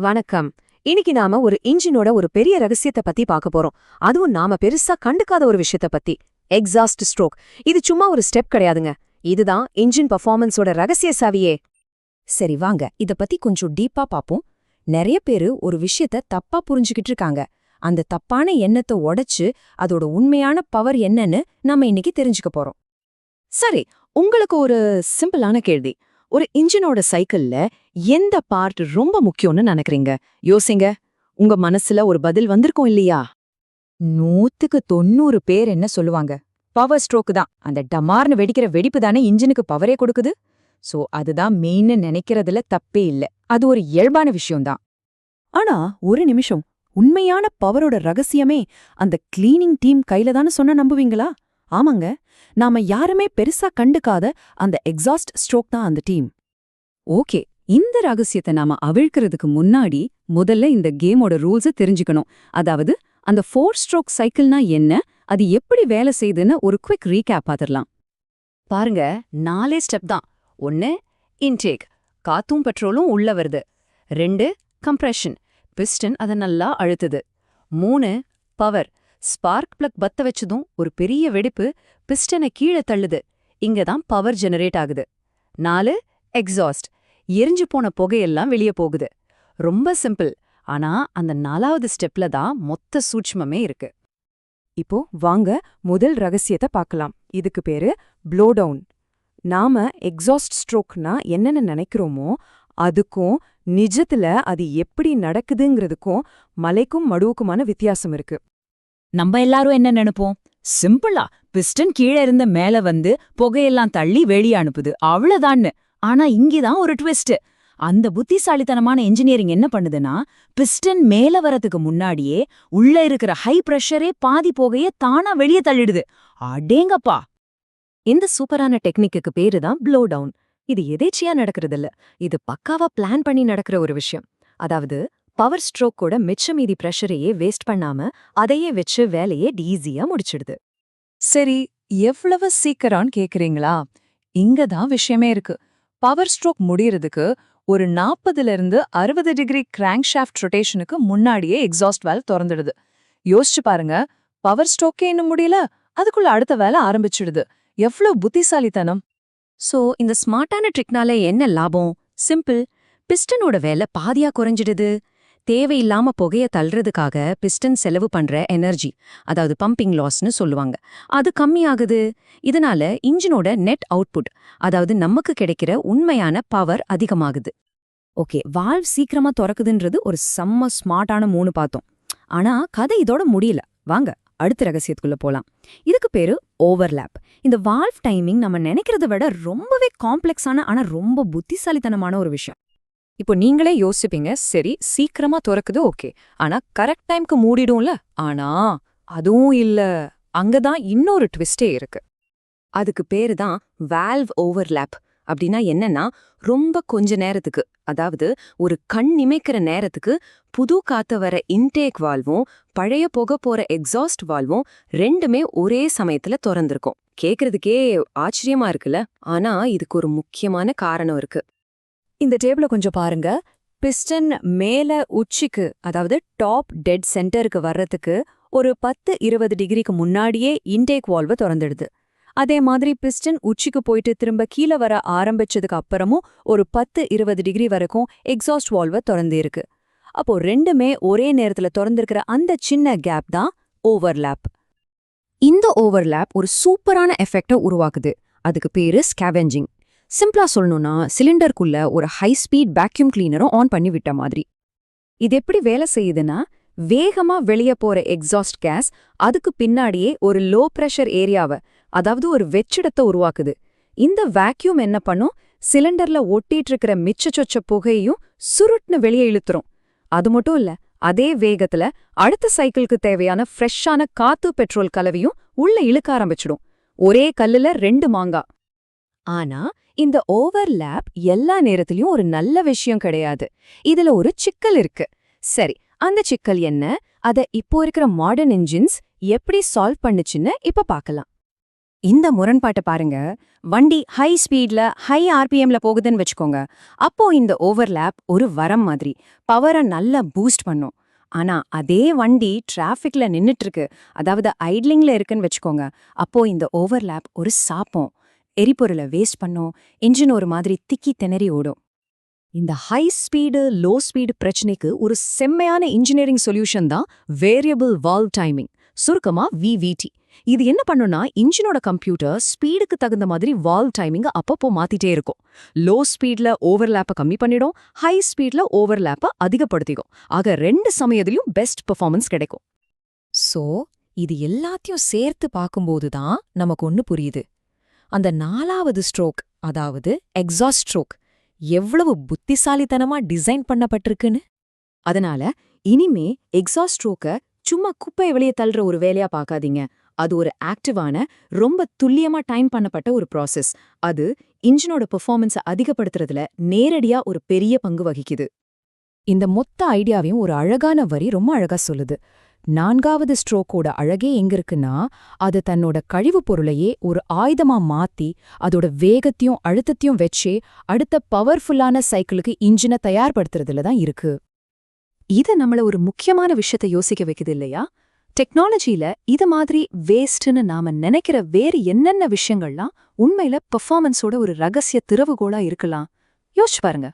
வணக்கம். இன்னைக்கு நாம ஒரு இன்ஜினோட ஒரு பெரிய ரகசியத்தை பத்தி பார்க்க போறோம். அதுவும் நாம பெருசா கண்டுக்காத ஒரு விஷயத்த பத்தி. எக்ஸாஸ்ட் ஸ்ட்ரோக் இது சும்மா ஒரு ஸ்டெப் கிடையாதுங்க. இதுதான் இன்ஜின் பர்ஃபார்மன்ஸோட ரகசிய சாவியே. சரி வாங்க. இத பத்தி கொஞ்சம் டீப்பா பாப்போம் நிறைய பேரு ஒரு விஷயத்த தப்பா புரிஞ்சுக்கிட்டு இருக்காங்க. அந்த தப்பான எண்ணத்தை உடைச்சு அதோட உண்மையான பவர் என்னன்னு நாம இன்னைக்கு தெரிஞ்சுக்க போறோம். சரி உங்களுக்கு ஒரு சிம்பிளான கேள்வி. ஒரு இன்ஜினோட சைக்கிள்ல எந்த பார்ட் ரொம்ப முக்கியம்னு நினைக்கிறீங்க? யோசிங்க. உங்க மனசுல ஒரு பதில் வந்திருக்கும் இல்லையா? நூத்துக்கு தொண்ணூறு பேர் என்ன சொல்லுவாங்க? பவர் ஸ்ட்ரோக்கு தான். அந்த டமார்னு வெடிக்கிற வெடிப்பு தானே இன்ஜினுக்கு பவரே கொடுக்குது? சோ அதுதான் மெயின்னு நினைக்கிறதுல தப்பே இல்ல. அது ஒரு இயல்பான விஷயம்தான் ஆனா ஒரு நிமிஷம். உண்மையான பவரோட ரகசியமே அந்த கிளீனிங் டீம் கையில தானே சொன்ன நம்புவீங்களா? ஆமாங்க நாம யாருமே பெருசா கண்டுக்காத அந்த எக்ஸாஸ்ட் ஸ்ட்ரோக் தான் அந்த டீம் ஓகே இந்த ரகசியத்தை நாம அவிழ்க்கிறதுக்கு முன்னாடி முதல்ல இந்த கேமோட ரூல்ஸ தெரிஞ்சுக்கணும். அதாவது அந்த ஃபோர் ஸ்ட்ரோக் சைக்கிள்னா என்ன அது எப்படி வேலை செய்யுதுன்னு ஒரு குவிக் ரீகேப் பார்த்துடலாம். பாருங்க நாலே ஸ்டெப் தான். ஒன்னு இன்டேக் காத்தும் பெட்ரோலும் உள்ள வருது. ரெண்டு கம்ப்ரெஷன் பிஸ்டன் அதை நல்லா அழுத்துது. மூணு பவர் ஸ்பார்க் பிளக் பத்த வச்சதும் ஒரு பெரிய வெடிப்பு பிஸ்டனை கீழே தள்ளுது. இங்க தான் பவர் ஜெனரேட் ஆகுது. நாலு எக்ஸாஸ்ட். எரிஞ்சு போன புகையெல்லாம் வெளியே போகுது. ரொம்ப சிம்பிள். ஆனா அந்த நாலாவது ஸ்டெப்ல தான் மொத்த சூட்சமே இருக்கு. இப்போ வாங்க முதல் ரகசியத்தை பார்க்கலாம். இதுக்கு பேரு ப்ளோ டவுன் நாம எக்ஸாஸ்ட் ஸ்ட்ரோக்னா என்னென்ன நினைக்கிறோமோ அதுக்கும் நிஜத்துல அது எப்படி நடக்குதுங்கிறதுக்கும் மலைக்கும் மடுவுக்குமான வித்தியாசம் இருக்கு. நம்ம எல்லாரும் என்ன நினைப்போம்? சிம்பிளா பிஸ்டன் கீழே இருந்த மேல வந்து புகையெல்லாம் தள்ளி வெளியே அனுப்புது. அவ்வளவுதான்னு. ஆனா இங்கேதான் ஒரு ட்விஸ்ட் அந்த புத்திசாலித்தனமான இன்ஜினியரிங் என்ன பண்ணுதுன்னா பிஸ்டன் மேல வரதுக்கு முன்னாடியே உள்ள இருக்கிற ஹை பிரஷரே பாதி போகைய தானா வெளியே தள்ளிடுது. அடேங்கப்பா! இந்த சூப்பரான டெக்னிக்கு பேரு தான் ப்ளோ டவுன் இது எதேச்சியா நடக்கிறதில்ல. இது பக்காவா பிளான் பண்ணி நடக்கிற ஒரு விஷயம். அதாவது பவர் ஸ்ட்ரோக்கோட மிச்ச மீதி ப்ரெஷரையே வேஸ்ட் பண்ணாம அதையே வச்சு வேலையே ஈஸியா முடிச்சிடுது. சரி எவ்வளவு சீக்கிரம்னு கேக்குறீங்களா? இங்க தான் விஷயமே இருக்கு. பவர் ஸ்ட்ரோக் முடியறதுக்கு ஒரு நாற்பதுல இருந்து அறுபது டிகிரி கிராங்க் ஷாஃப்ட் ரொட்டேஷனுக்கு முன்னாடியே எக்ஸாஸ்ட் வேல் திறந்துடுது. யோசிச்சு பாருங்க பவர் ஸ்ட்ரோக்கே இன்னும் முடியல அதுக்குள்ள அடுத்த வேலை ஆரம்பிச்சிடுது. எவ்வளவு புத்திசாலித்தனம். சோ இந்த ஸ்மார்ட்டான ட்ரிக்னால என்ன லாபம்? சிம்பிள் பிஸ்டனோட வேலை பாதியா குறைஞ்சிடுது. தேவையில்லாம புகைய தள்ளுறதுக்காக பிஸ்டன் செலவு பண்ற எனர்ஜி அதாவது பம்பிங் லாஸ்னு சொல்லுவாங்க. அது கம்மியாகுது. இதனால இன்ஜினோட நெட் அவுட்புட் அதாவது நமக்கு கிடைக்கிற உண்மையான பவர் அதிகமாகுது. ஓகே வால்வ் சீக்கிரமா திறக்குதுன்றது ஒரு செம்ம ஸ்மார்ட்டான மூணு பார்த்தோம். ஆனா கதை இதோட முடியல. வாங்க அடுத்த ரகசியத்துக்குள்ள போலாம். இதுக்கு பேரு ஓவர்லேப் இந்த வால்வ் டைமிங் நம்ம நினைக்கிறத விட ரொம்பவே காம்ப்ளெக்ஸான ஆனா ரொம்ப புத்திசாலித்தனமான ஒரு விஷயம். இப்போ நீங்களே யோசிப்பீங்க சரி சீக்கிரமா திறக்குது ஓகே. ஆனா கரெக்ட் டைம்க்கு மூடிடும்ல? ஆனா அதுவும் இல்ல. அங்கதான் இன்னொரு ட்விஸ்டே இருக்கு. அதுக்கு பேரு தான் வால்வ் ஓவர்லேப் அப்படின்னா என்னன்னா ரொம்ப கொஞ்ச நேரத்துக்கு அதாவது ஒரு கண் நிமைக்கிற நேரத்துக்கு புது காத்த வர இன்டேக் வால்வும் பழைய புக போற எக்ஸாஸ்ட் வால்வும் ரெண்டுமே ஒரே சமயத்துல திறந்திருக்கும். கேக்குறதுக்கே ஆச்சரியமா இருக்குல்ல? ஆனா இதுக்கு ஒரு முக்கியமான காரணம் இருக்கு. இந்த டேபிள கொஞ்சம் பாருங்க. பிஸ்டன் மேல உச்சிக்கு அதாவது டாப் டெட் சென்டருக்கு வர்றதுக்கு ஒரு பத்து இருபது டிகிரிக்கு முன்னாடியே இன்டேக் வால்வ திறந்துடுது. அதே மாதிரி பிஸ்டன் உச்சிக்கு போயிட்டு திரும்ப கீழே வர ஆரம்பிச்சதுக்கு அப்புறமும் ஒரு பத்து இருபது டிகிரி வரைக்கும் எக்ஸாஸ்ட் வால்வ திறந்திருக்கு. அப்போ ரெண்டுமே ஒரே நேரத்துல திறந்திருக்கிற அந்த சின்ன கேப் தான் ஓவர்லேப் இந்த ஓவர்லேப் ஒரு சூப்பரான எஃபெக்ட உருவாக்குது. அதுக்கு பேரு ஸ்கேவெஞ்சிங் சிம்பிளா சொல்லணும்னா சிலிண்டருக்குள்ள ஒரு ஹை ஸ்பீட் வேக்யூம் கிளீனரும் ஆன் பண்ணி விட்ட மாதிரி. இது எப்படி வேலை செய்யுதுன்னா வேகமா வெளிய போற எக்ஸாஸ்ட் கேஸ் அதுக்கு பின்னாடியே ஒரு லோ பிரஷர் ஏரியாவை அதாவது ஒரு வெற்றிடத்தை உருவாக்குது. இந்த வேக்யூம் என்ன பண்ணும்? சிலிண்டர்ல ஒட்டிட்டு இருக்கிற மிச்ச சொச்ச புகையையும் சுருட்னு வெளியே இழுத்துரும். அது மட்டும் இல்ல அதே வேகத்துல அடுத்த சைக்கிளுக்கு தேவையான ஃப்ரெஷ்ஷான காத்து பெட்ரோல் கலவையும் உள்ள இழுக்க ஆரம்பிச்சிடும். ஒரே கல்லுல ரெண்டு மாங்கா. ஆனா இந்த ஓவர்லேப் எல்லா நேரத்திலயும் ஒரு நல்ல விஷயம் கிடையாது. இதுல ஒரு சிக்கல் இருக்கு. சரி அந்த சிக்கல் என்ன? அத இப்போ இருக்கிற மாடர்ன் இன்ஜின்ஸ் எப்படி சால்வ் பண்ணுச்சுன்னு இப்ப பார்க்கலாம். இந்த முரண்பாட்டை பாருங்க. வண்டி ஹை ஸ்பீட்ல ஹை ஆர்பிஎம்ல போகுதுன்னு வச்சுக்கோங்க. அப்போ இந்த ஓவர்லேப் ஒரு வரம் மாதிரி பவரை நல்லா பூஸ்ட் பண்ணும். ஆனா அதே வண்டி டிராஃபிக்ல நின்னுட்டு இருக்கு. அதாவது ஐட்லிங்ல இருக்குன்னு வச்சுக்கோங்க. அப்போ இந்த ஓவர்லேப் ஒரு சாப்பம் எரிபொருளை வேஸ்ட் பண்ணும் இன்ஜின் ஒரு மாதிரி திக்கி திணறி ஓடும். இந்த ஹை ஸ்பீடு லோ ஸ்பீடு பிரச்சனைக்கு ஒரு செம்மையான இன்ஜினியரிங் சொல்யூஷன் தான் வேரியபிள் வால்வ் டைமிங் சுருக்கமா விவிடி இது என்ன பண்ணும்னா இன்ஜினோட கம்ப்யூட்டர் ஸ்பீடுக்கு தகுந்த மாதிரி வால்வ் டைமிங்கை அப்பப்போ மாத்திட்டே இருக்கும். லோ ஸ்பீட்ல ஓவர்லேப்பை கம்மி பண்ணிடும் ஹை ஸ்பீட்ல ஓவர்லேப்பை அதிகப்படுத்திக்கும் ஆக ரெண்டு சமயத்திலையும் பெஸ்ட் பெர்ஃபார்மன்ஸ் கிடைக்கும். சோ இது எல்லாத்தையும் சேர்த்து பார்க்கும்போது தான் நமக்கு ஒன்னு புரியுது. அந்த நாலாவது ஸ்ட்ரோக் அதாவது எக்ஸாஸ்ட் ஸ்ட்ரோக் எவ்வளவு புத்திசாலித்தனமா டிசைன் பண்ணப்பட்டிருக்குன்னு. அதனால இனிமே எக்ஸாஸ்ட் ஸ்ட்ரோக்க சும்மா குப்பையை வெளியே தள்ளுற ஒரு வேலையா பார்க்காதீங்க. அது ஒரு ஆக்டிவான ரொம்ப துல்லியமா டைம் பண்ணப்பட்ட ஒரு ப்ராசஸ். அது இன்ஜினோட பெர்ஃபார்மன்ஸை அதிகப்படுத்துறதுல நேரடியா ஒரு பெரிய பங்கு வகிக்குது. இந்த மொத்த ஐடியாவையும் ஒரு அழகான வரி ரொம்ப அழகா சொல்லுது. நான்காவது ஸ்ட்ரோக்கோட அழகே எங்க இருக்குன்னா அது தன்னோட கழிவுப் பொருளையே ஒரு ஆயுதமா மாத்தி அதோட வேகத்தையும் அழுத்தத்தையும் வச்சே அடுத்த பவர்ஃபுல்லான சைக்கிளுக்கு இன்ஜினை தயார்படுத்துறதுல தான் இருக்கு. இது நம்மள ஒரு முக்கியமான விஷயத்தை யோசிக்க வைக்குது இல்லையா? டெக்னாலஜில இது மாதிரி வேஸ்ட்னு நாம நினைக்கிற வேறு என்னென்ன விஷயங்கள்லாம் உண்மையில பெர்ஃபார்மன்ஸோட ஒரு ரகசிய திறவுகோலா இருக்கலாம். யோசிச்சு பாருங்க.